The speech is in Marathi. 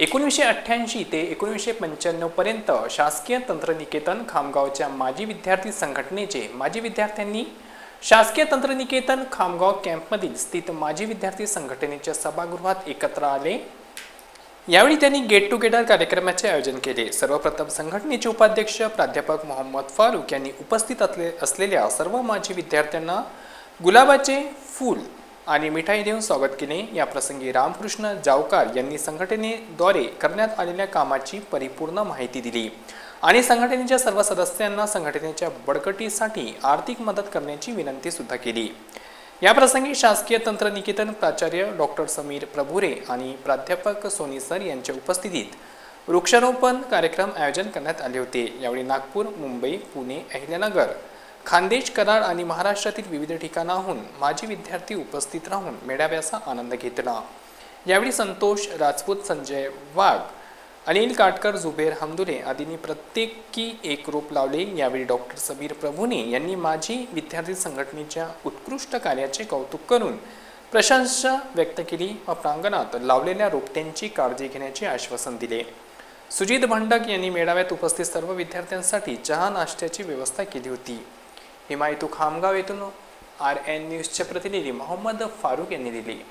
एकोणीसशे अठ्ठ्याऐंशी ते एकोणीसशे पंच्याण्णवपर्यंत शासकीय तंत्रनिकेतन खामगावच्या माजी विद्यार्थी संघटनेचे माजी विद्यार्थ्यांनी शासकीय तंत्रनिकेतन खामगाव कॅम्पमधील स्थित माजी विद्यार्थी संघटनेच्या सभागृहात एकत्र आले. यावेळी त्यांनी गेट टुगेदर कार्यक्रमाचे आयोजन केले. सर्वप्रथम संघटनेचे उपाध्यक्ष प्राध्यापक मोहम्मद फारूक यांनी उपस्थित असले असलेल्या सर्व माजी विद्यार्थ्यांना गुलाबाचे फूल आणि मिठाई देऊन स्वागत केले. या प्रसंगी रामकृष्ण जावकार यांनी संघटनेद्वारे करण्यात आलेल्या कामाची परिपूर्ण माहिती दिली. आणि संघटनेच्या सर्व सदस्यांना संघटनेच्या बळकटीसाठी आर्थिक मदत करण्याची विनंती सुद्धा केली. या प्रसंगी शासकीय तंत्रनिकेतन प्राचार्य डॉक्टर समीर प्रभुरे आणि प्राध्यापक सोनी सर यांच्या उपस्थितीत वृक्षारोपण कार्यक्रम आयोजन करण्यात आले होते. यावेळी नागपूर मुंबई पुणे अहिल्यानगर खानदेश कराड आणि महाराष्ट्रातील विविध ठिकाणाहून माजी विद्यार्थी उपस्थित राहून मेळाव्याचा आनंद घेतला. यावेळी संतोष राजपूत संजय वाघ अनिल काटकर जुबेर हमदुरे आदींनी प्रत्येकी एक रोप लावले. यावेळी डॉक्टर समीर प्रभूने यांनी माजी विद्यार्थी संघटनेच्या उत्कृष्ट कार्याचे कौतुक करून प्रशंसा व्यक्त केली. व प्रांगणात लावलेल्या रोपट्यांची काळजी घेण्याचे आश्वासन दिले. सुजित भंडक यांनी मेळाव्यात उपस्थित सर्व विद्यार्थ्यांसाठी चहा नाश्त्याची व्यवस्था केली होती. ही माहिती खामगाव येथून आर एन न्यूजचे प्रतिनिधी मोहम्मद फारूक यांनी दिली.